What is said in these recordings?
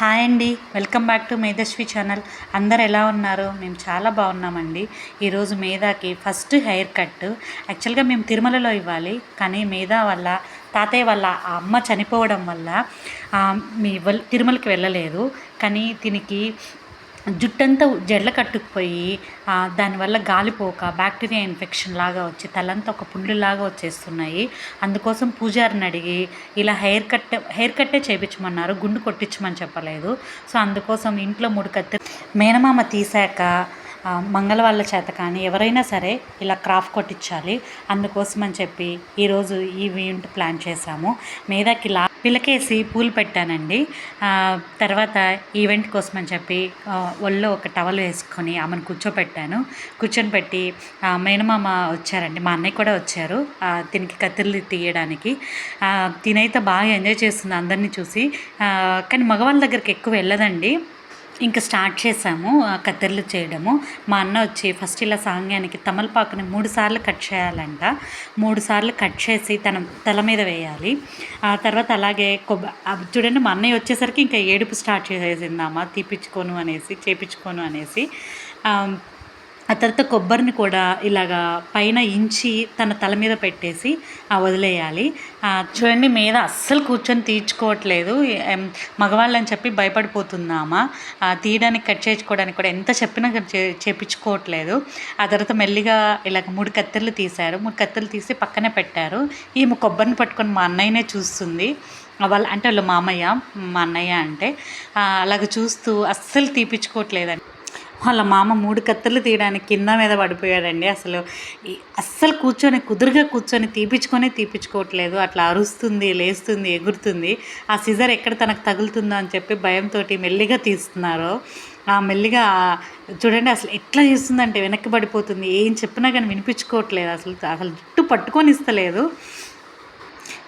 Hi అండి. Welcome back to Medhasvi channel. అందరు ఎలా ఉన్నారు? మేము చాలా బాగున్నామండి. ఈరోజు మేధాకి ఫస్ట్ హెయిర్ కట్. యాక్చువల్గా మేము తిరుమలలో ఇవ్వాలి కానీ మేధా వల్ల తాతయ్య వల్ల ఆ అమ్మ చనిపోవడం వల్ల మీ తిరుమలకి వెళ్ళలేదు. కానీ దీనికి జుట్టంతా జడ్ల కట్టుకుపోయి దానివల్ల గాలిపోక బ్యాక్టీరియా ఇన్ఫెక్షన్ లాగా వచ్చి తలంతా ఒక పుండ్లులాగా వచ్చేస్తున్నాయి. అందుకోసం పూజారిని అడిగి ఇలా హెయిర్ కట్ హెయిర్ కట్టే చేయించమన్నారు గుండు కొట్టించమని చెప్పలేదు. సో అందుకోసం ఇంట్లో మూడు కత్తి మేనమామ తీశాక మంగళవాళ్ళ మంగళ వాళ్ళ చేత కానీ ఎవరైనా సరే ఇలా క్రాఫ్ట్ కొట్టించాలి. అందుకోసం అని చెప్పి ఈరోజు ఈ ఈవెంట్ ప్లాన్ చేశాము. మీదకి లా పిలకేసి పూలు పెట్టానండి. తర్వాత ఈవెంట్ కోసం అని చెప్పి ఒళ్ళో ఒక టవల్ వేసుకొని ఆమెను కూర్చోపెట్టాను. కూర్చొని పెట్టి మేనమామ వచ్చారండి. మా అన్నయ్య కూడా వచ్చారు దీనికి కత్తిర్లు తీయడానికి. తినైతే బాగా ఎంజాయ్ చేస్తుంది అందరినీ చూసి. కానీ మగవాళ్ళ దగ్గరికి ఎక్కువ వెళ్ళదండి. ఇంకా స్టార్ట్ చేసాము కత్తెర్లు చేయడము. మా అన్న వచ్చి ఫస్ట్ ఇలా సాంగ్యానికి తమలపాకుని మూడు సార్లు కట్ చేయాలంట. మూడు సార్లు కట్ చేసి తన తల మీద వేయాలి. ఆ తర్వాత అలాగే కొబ్బ చూడండి మా అన్నయ్య వచ్చేసరికి ఇంకా ఏడుపు స్టార్ట్ చేసేసిందామా తీపించుకోను అనేసి చేపించుకోను అనేసి. ఆ, తర్వాత కొబ్బరిని కూడా ఇలాగా పైన ఇంచి తన తల మీద పెట్టేసి ఆ, వదిలేయాలి. చూడండి మీద అస్సలు కూర్చొని తీర్చుకోవట్లేదు. మగవాళ్ళని చెప్పి భయపడిపోతుందామా తీయడానికి కట్ చేసుకోవడానికి కూడా ఎంత చెప్పినా చేపించుకోవట్లేదు. ఆ తర్వాత మెల్లిగా ఇలాగ మూడు కత్తెరలు తీశారు. మూడు కత్తెరలు తీసి పక్కనే పెట్టారు. ఈమె కొబ్బరిని పట్టుకొని మా అన్నయ్యనే చూస్తుంది. వాళ్ళ అంటే వాళ్ళు మామయ్య మా అన్నయ్య అంటే అలాగ చూస్తూ అస్సలు తీపించుకోవట్లేదండి వాళ్ళ మామ మూడు కత్తెరలు తీయడానికి కింద మీద పడిపోయాడండి. అసలు అస్సలు కూర్చొని కుదురుగా కూర్చొని తీపించుకొని తీపించుకోవట్లేదు అట్లా అరుస్తుంది లేస్తుంది ఎగురుతుంది. ఆ సిజర్ ఎక్కడ తనకు తగులుతుందో అని చెప్పి భయంతో మెల్లిగా తీస్తున్నారు. ఆ మెల్లిగా చూడండి అసలు ఎట్లా చేస్తుందంటే వెనక్కి పడిపోతుంది. ఏం చెప్పినా కానీ వినిపించుకోవట్లేదు. అసలు అసలు జుట్టు పట్టుకొని ఇస్తలేదు.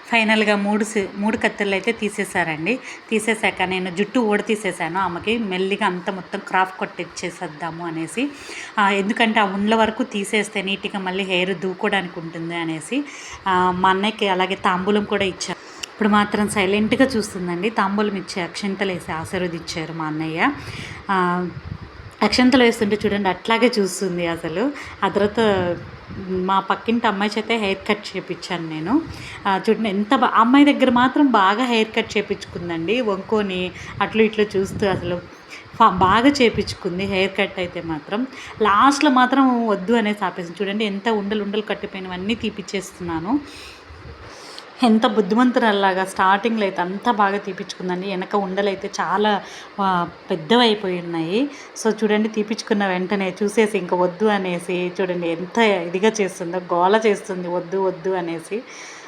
ఫైనల్గా మూడు మూడు కత్తెరలు అయితే తీసేశారండి. తీసేశాక నేను జుట్టు ఊడ తీసేసాను ఆమెకి మెల్లిగా అంత మొత్తం క్రాఫ్ కొట్టిచ్చేసేద్దాము అనేసి ఎందుకంటే ఆ ఉండ్ల వరకు తీసేస్తే నీట్గా మళ్ళీ హెయిర్ దూకోవడానికి ఉంటుంది అనేసి మా అన్నయ్యకి అలాగే తాంబూలం కూడా ఇచ్చాను ఇప్పుడు మాత్రం సైలెంట్గా చూస్తుందండి. తాంబూలం ఇచ్చే అక్షంతలు వేసి ఆశీర్వదించారు మా అన్నయ్య. అక్షంతలు వేస్తుంటే చూడండి అట్లాగే చూస్తుంది అసలు. ఆ తర్వాత మా పక్కింటి అమ్మాయి చేత హెయిర్ కట్ చేయించాను నేను. చూడండి ఎంత బా అమ్మాయి దగ్గర మాత్రం బాగా హెయిర్ కట్ చేయించుకుందండి వంకొని అట్లు ఇట్లు చూస్తూ అసలు బాగా చేపించుకుంది హెయిర్ కట్ అయితే మాత్రం. లాస్ట్లో మాత్రం వద్దు అనేసి ఆపేసింది. చూడండి ఎంత ఉండలు ఉండలు కట్టిపోయినవన్నీ తీపిచ్చేస్తున్నాను. ఎంత బుద్ధిమంతురల్లాగా స్టార్టింగ్లో అయితే అంతా బాగా తీపించుకుందండి వెనక ఉండలు అయితే చాలా పెద్దవి అయిపోయి ఉన్నాయి. సో చూడండి తీపించుకున్న వెంటనే చూసేసి ఇంకా వద్దు అనేసి చూడండి ఎంత ఇదిగా చేస్తుందో గోల చేస్తుంది వద్దు వద్దు అనేసి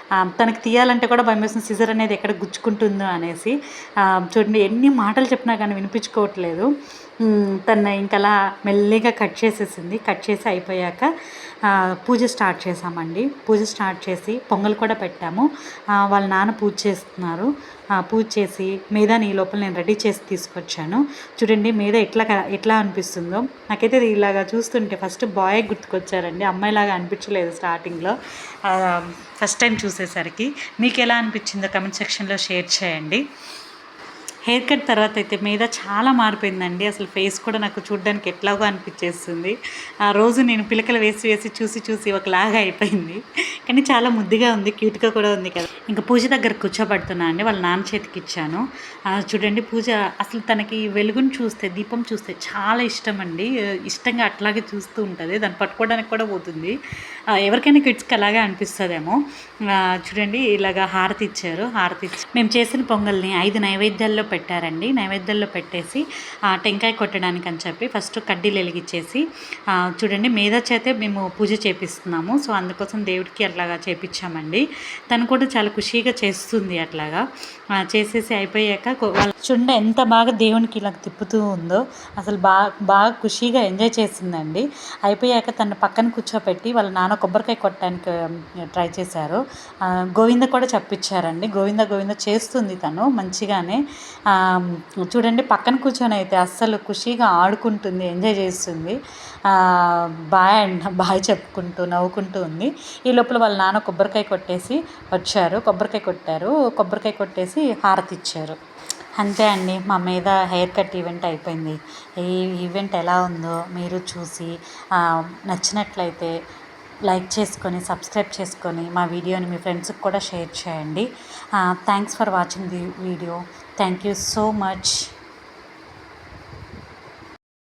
తనకు తనకి తీయాలంటే కూడా భయం సిజర్ అనేది ఎక్కడ గుచ్చుకుంటుందో అనేసి చూడండి ఎన్ని మాటలు చెప్పినా కానీ వినిపించుకోవట్లేదు. తను తన ఇంకలా మెల్లిగా కట్ చేసేసింది. కట్ చేసి అయిపోయాక పూజ స్టార్ట్ చేసామండి. పూజ స్టార్ట్ చేసి పొంగల్ కూడా పెట్టాము. వాళ్ళ నాన్న పూజ చేస్తున్నారు. పూజ చేసి మీద నీ లోపల నేను రెడీ చేసి తీసుకొచ్చాను. చూడండి మీద ఎట్లా ఎట్లా అనిపిస్తుందో. నాకైతే ఇది ఇలాగా చూస్తుంటే ఫస్ట్ బాయ్ గుర్తుకొచ్చారండి. అమ్మాయిలాగా అనిపించలేదు స్టార్టింగ్లో. ఫస్ట్ టైం చూసేసరికి. మీకు ఎలా అనిపించిందో కమెంట్ సెక్షన్లో షేర్ చేయండి. హెయిర్ కట్ తర్వాత అయితే మీద చాలా మారిపోయిందండి. అసలు ఫేస్ కూడా నాకు చూడడానికి ఎట్లాగో అనిపించేస్తుంది ఆ రోజు నేను పిలకలు వేసి వేసి చూసి చూసి ఒకలాగా అయిపోయింది. కానీ చాలా ముద్దుగా ఉంది క్యూట్గా కూడా ఉంది కదా. ఇంకా పూజ దగ్గర కూర్చోబడుతున్నా అండి. వాళ్ళ నాన్న చేతికి ఇచ్చాను. చూడండి పూజ అసలు తనకి వెలుగును చూస్తే దీపం చూస్తే చాలా ఇష్టం అండి. ఇష్టంగా అట్లాగే చూస్తూ ఉంటుంది. దాన్ని పట్టుకోవడానికి కూడా పోతుంది. ఎవరికైనా కిడ్స్కి అలాగే అనిపిస్తుందేమో. చూడండి ఇలాగా హారతి ఇచ్చారు. హారతి ఇచ్చి మేము చేసిన పొంగల్ని ఐదు నైవేద్యాల్లో పెట్టారండి. నైవేద్యంలో పెట్టేసి టెంకాయ కొట్టడానికి అని చెప్పి ఫస్ట్ కడ్డీలు వెలిగించేసి చూడండి మీద చేతే మేము పూజ చేపిస్తున్నాము. సో అందుకోసం దేవుడికి అట్లాగా చేపించామండి తను కూడా చాలా ఖుషీగా చేస్తుంది అట్లాగా. చేసేసి అయిపోయాక చుండ ఎంత బాగా దేవునికి ఇలా తిప్పుతూ ఉందో అసలు బాగా బాగా ఖుషీగా ఎంజాయ్ చేసిందండి. అయిపోయాక తన పక్కన కూర్చోపెట్టి వాళ్ళ నాన్న కొబ్బరికాయ కొట్టడానికి ట్రై చేశారు. గోవింద కూడా చెప్పించారండి. గోవింద గోవింద చేస్తుంది తను మంచిగానే. చూడండి పక్కన కూర్చొని అయితే అస్సలు ఖుషీగా ఆడుకుంటుంది ఎంజాయ్ చేస్తుంది. బాయ్ అండ్ బాయ్ చెప్పుకుంటూ నవ్వుకుంటూ ఉంది. ఈ లోపల వాళ్ళ నాన్న కొబ్బరికాయ కొట్టేసి వచ్చారు కొబ్బరికాయ కొట్టారు. కొబ్బరికాయ కొట్టేసి హారతి ఇచ్చారు. అంతే అండి మా మీద హెయిర్ కట్ ఈవెంట్ అయిపోయింది. ఈ ఈవెంట్ ఎలా ఉందో మీరు చూసి నచ్చినట్లయితే లైక్ చేసుకొని సబ్స్క్రైబ్ చేసుకొని మా వీడియోని మీ ఫ్రెండ్స్కి కూడా షేర్ చేయండి. Thanks for watching the video. Thank you so much.